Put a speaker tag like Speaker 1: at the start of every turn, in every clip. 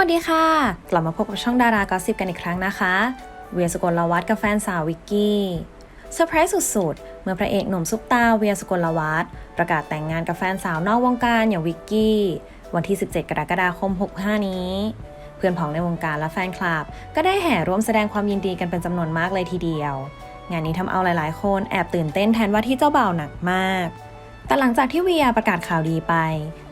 Speaker 1: วัสดีค่ะ กลับมาพบกับช่องดารากอสิบกันอีกครั้งนะคะ เวียสกลวัฒน์กับแฟนสาววิกกี้เซอร์ไพรส์สุดๆ เมื่อพระเอกหนุ่มซุปตาเวียสกลวัฒน์ประกาศแต่งงานกับแฟนสาวนอกวงการอย่างวิกกี้ วันที่ 17 กรกฎาคม 65 นี้ เพื่อนพ้องในวงการและแฟนคลับ ก็ได้แห่ร่วมแสดงความยินดีกันเป็นจำนวนมากเลยทีเดียว งานนี้ทำเอาหลายๆ คนแอบตื่นเต้นแทนว่าที่เจ้าบ่าวหนักมาก แต่หลังจากที่เวียประกาศข่าวดีไป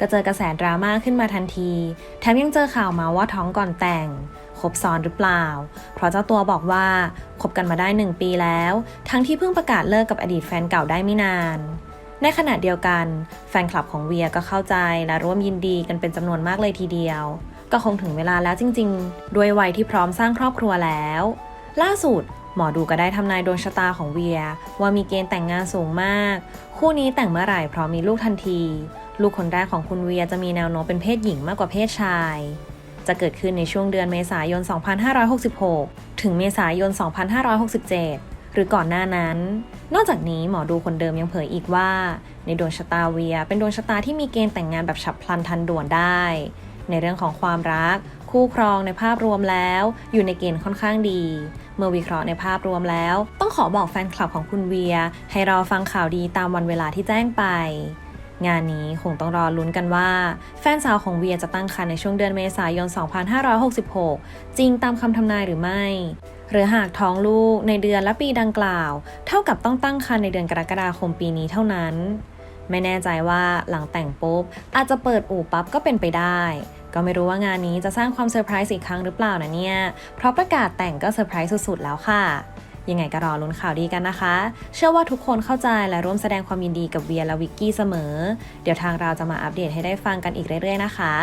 Speaker 1: ก็เจอกระแสดราม่าขึ้นมาทันที แถมยังเจอข่าวมาว่าท้องก่อนแต่งคบซ้อนหรือเปล่า เพราะเจ้าตัวบอกว่าคบกันมาได้หนึ่งปีแล้ว ทั้งที่เพิ่งประกาศเลิกกับอดีตแฟนเก่าได้ไม่นาน ในขณะเดียวกัน แฟนคลับของเวียก็เข้าใจและร่วมยินดีกันเป็นจำนวนมากเลยทีเดียว ก็คงถึงเวลาแล้วจริง ๆ ด้วยวัยที่พร้อมสร้างครอบครัวแล้ว ล่าสุด หมอดูก็ได้ทำนายดวงชะตาของเวีย ว่ามีเกณฑ์แต่งงานสูงมาก คู่นี้แต่งเมื่อไหร่พร้อมมีลูกทันที ลูกคนแรกของคุณเวียจะมีแนวโน้มเป็นเพศหญิงมากกว่าเพศชาย จะเกิดขึ้นในช่วงเดือนเมษายน 2566 ถึงเมษายน 2567หรือก่อนหน้านั้น นอกจากนี้หมอดูคนเดิมยังเผยอีกว่า ในดวงชะตาเวีย เป็นดวงชะตาที่มีเกณฑ์แต่งงานแบบฉับพลันทันด่วนได้ ในเรื่องของความรัก คู่ครองในภาพรวมแล้ว อยู่ในเกณฑ์ค่อนข้างดี เมื่อวิเคราะห์ในภาพรวมแล้ว ต้องขอบอกแฟนคลับของคุณเวีย ให้รอฟังข่าวดีตามวันเวลาที่แจ้งไป งานนี้คงต้องรอลุ้นกันว่า แฟนสาวของเวียจะตั้งครรภ์ในช่วงเดือนเมษายน 2566 จริงตามคำทำนายหรือไม่หรือหากท้องลูกในเดือนและปีดังกล่าว เท่ากับต้องตั้งครรภ์ในเดือนกรกฎาคมปีนี้เท่านั้น ไม่แน่ใจว่าหลังแต่งปุ๊บ อาจจะเปิดอู่ปั๊บก็เป็นไปได้ ก็ไม่รู้ว่างานนี้จะสร้างความเซอร์ไพรส์อีกครั้งหรือเปล่านะเนี่ย เพราะประกาศแต่งก็เซอร์ไพรส์สุดๆแล้วค่ะยังไงก็รอลุ้นข่าวดีกันนะคะ เชื่อว่าทุกคนเข้าใจและร่วมแสดงความยินดีกับเวียและวิกกี้เสมอ เดี๋ยวทางเราจะมาอัปเดตให้ได้ฟังกันอีกเรื่อยๆนะคะ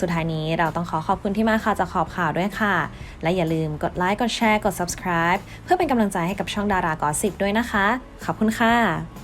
Speaker 1: สุดท้ายนี้เราต้องขอขอบคุณที่มาค่ะจากขอบข่าวด้วยค่ะ และอย่าลืมกดไลค์ กดแชร์ กด subscribe เพื่อเป็นกำลังใจให้กับช่องดารากอสิบด้วยนะคะ ขอบคุณค่ะ